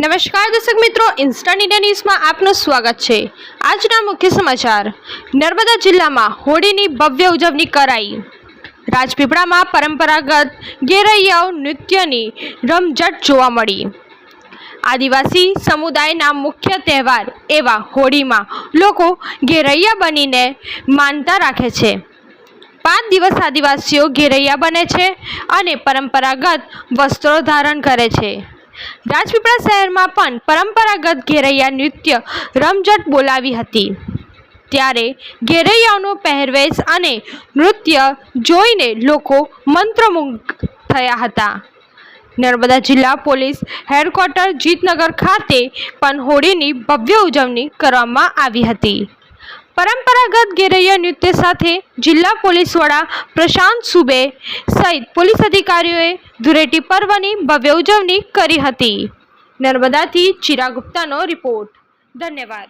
નમસ્કાર દર્શક મિત્રો ઇન્સ્ટન્ટ ઇન્ડિયા ન્યૂઝમાં આપનું સ્વાગત છે. આજના મુખ્ય સમાચાર. નર્મદા જિલ્લામાં હોળીની ભવ્ય ઉજવણી કરાઈ. રાજપીપળામાં પરંપરાગત ગેરૈયાઓ નૃત્યની રમઝટ જોવા મળી. આદિવાસી સમુદાયના મુખ્ય તહેવાર એવા હોળીમાં લોકો ઘેરૈયા બનીને માનતા રાખે છે. પાંચ દિવસ આદિવાસીઓ ઘેરૈયા બને છે અને પરંપરાગત વસ્ત્રો ધારણ કરે છે. રાજપીપળા શહેરમાં પણ પરંપરાગત ઘેરૈયા નૃત્ય રમઝટ બોલાવી હતી. ત્યારે ઘેરૈયાઓનો પહેરવેશ અને નૃત્ય જોઈને લોકો મંત્રમુગ્ધ થયા હતા. નર્મદા જિલ્લા પોલીસ હેડક્વાર્ટર જીતનગર ખાતે પણ હોળીની ભવ્ય ઉજવણી કરવામાં આવી હતી. પરંપરાગત ગેરૈયા નૃત્ય સાથે જિલ્લા પોલીસ વડા પ્રશાંત સુબે સહિત પોલીસ અધિકારીઓએ ધૂળેટી પર્વની ભવ્ય ઉજવણી કરી હતી. નર્મદાથી ચિરા ગુપ્તાનો રિપોર્ટ. ધન્યવાદ.